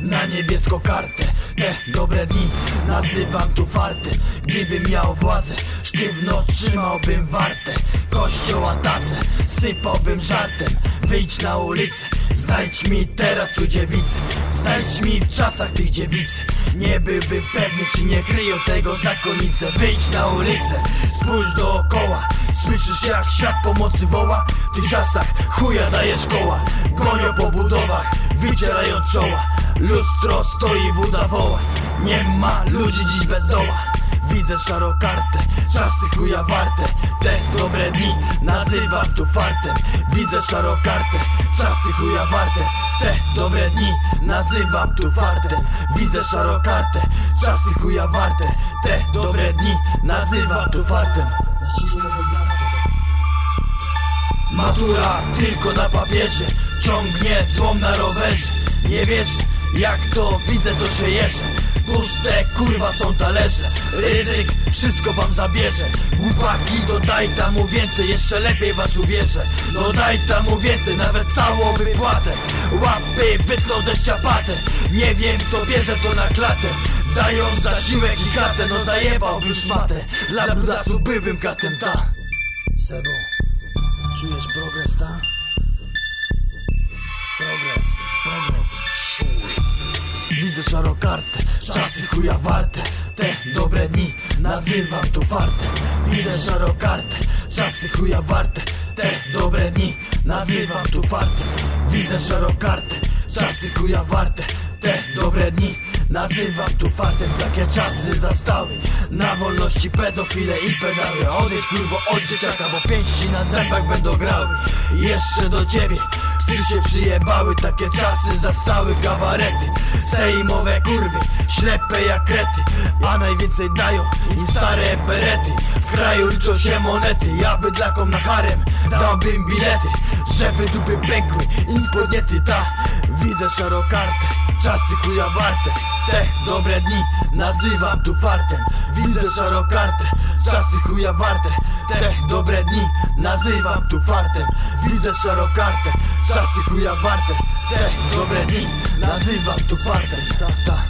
na niebieską kartę. Te dobre dni nazywam tu fartem Gdybym miał władzę, sztywno trzymałbym wartę. Kościoła tacę, sypałbym żartem. Wyjdź na ulicę, znajdź mi teraz tu dziewicę. Znajdź mi w czasach tych dziewicy. Nie byłbym pewny, czy nie kryją tego zakonnice Wyjdź na ulicę, spójrz dookoła. Słyszysz jak świat pomocy woła. W tych czasach chuja daje szkoła Gonią wycierają czoła Lustro stoi, woda woła Nie ma ludzi dziś bez doła. Widzę szarą kartę, czasy chuja warte. Te dobre dni nazywam tu fartem. Widzę szarą kartę, czasy chuja warte. Te dobre dni nazywam tu fartem. Widzę szarą kartę, czasy chuja warte. Te dobre dni nazywam tu fartem Matura tylko na papierze Ciągnie złom na rowerze. Nie wierzę, jak to widzę to się jeżę Puste kurwa są talerze Ryzyk wszystko wam zabierze. Głupaki dodaj tam mu więcej Jeszcze lepiej was ubierze. No daj tam mu więcej, nawet całą wypłatę. Łapy wytną deszczapatę Nie wiem kto bierze to na klatę. Dają zasiłek i chatę No zajebałbym szmatę. Dla brudasu byłbym katem ta. Sebo Czujesz progres, tak? Progres, progres. Widzę szarą kartę, czasy chuja warte. Te dobre dni nazywam tu fartem. Widzę szarą kartę, czasy chuja warte. Te dobre dni nazywam tu fartem. Widzę szarą kartę, czasy chuja warte. Te dobre dni nazywam tu fartem Takie czasy zastały. Na wolności pedofile i pedały. Odejdź kurwo od dzieciaka, bo pięści na zębach będą grały. Jeszcze do ciebie Psy się przyjebały, takie czasy zastały gabarety. Sejmowe kurwy, ślepe jak krety. A najwięcej dają im stare berety W kraju liczą się monety, ja bydlakom na harem Dałbym bilety, żeby dupy pękły Im spodniety ta, widzę szarą kartę Czasy chuja warte, te dobre dni Nazywam tu fartem, widzę szarą kartę Czasy chuja warte, te dobre dni Nazywam tu fartem, widzę szarą kartę Czasy chuja warte, te dobre dni Nazywam tu fartem, ta, ta